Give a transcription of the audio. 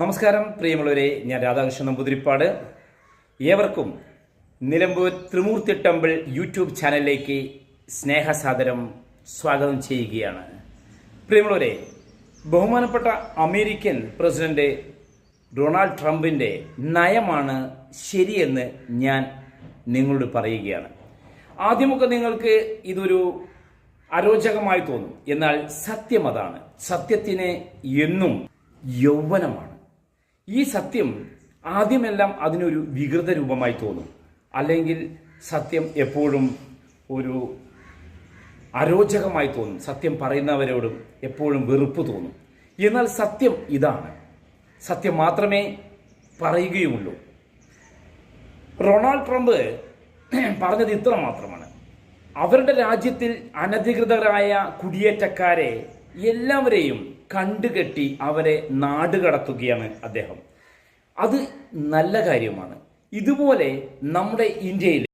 നമസ്കാരം പ്രിയമുള്ളവരെ. ഞാൻ രാധാകൃഷ്ണൻ നമ്പൂതിരിപ്പാട്. ഏവർക്കും നിലമ്പൂർ ത്രിമൂർത്തി ടെമ്പിൾ യൂട്യൂബ് ചാനലിലേക്ക് സ്നേഹസാദരം സ്വാഗതം ചെയ്യുകയാണ്. പ്രിയമുള്ളവരെ ബഹുമാനപ്പെട്ട അമേരിക്കൻ പ്രസിഡന്റ് ഡൊണാൾഡ് ട്രംപിന്റെ നയമാണ് ശരിയെന്ന് ഞാൻ നിങ്ങളോട് പറയുകയാണ്. ആദ്യമൊക്കെ നിങ്ങൾക്ക് ഇതൊരു അരോചകമായി തോന്നും. എന്നാൽ സത്യം അതാണ്. സത്യത്തിന് എന്നും യൗവനമാണ്. ഈ സത്യം ആദ്യമെല്ലാം അതിനൊരു വികൃത രൂപമായി തോന്നും. അല്ലെങ്കിൽ സത്യം എപ്പോഴും ഒരു അരോചകമായി തോന്നും. സത്യം പറയുന്നവരോടും എപ്പോഴും വെറുപ്പ് തോന്നും. എന്നാൽ സത്യം ഇതാണ്. സത്യം മാത്രമേ പറയുകയുമുള്ളൂ. റൊണാൾഡ് ട്രംപ് പറഞ്ഞത് ഇത്ര മാത്രമാണ്. അവരുടെ രാജ്യത്തിൽ അനധികൃതരായ കുടിയേറ്റക്കാരെ എല്ലാവരെയും കണ്ടുകെട്ടി അവരെ നാടുകടത്തുകയാണ് അദ്ദേഹം. അത് നല്ല കാര്യമാണ്. ഇതുപോലെ നമ്മുടെ ഇന്ത്യയിൽ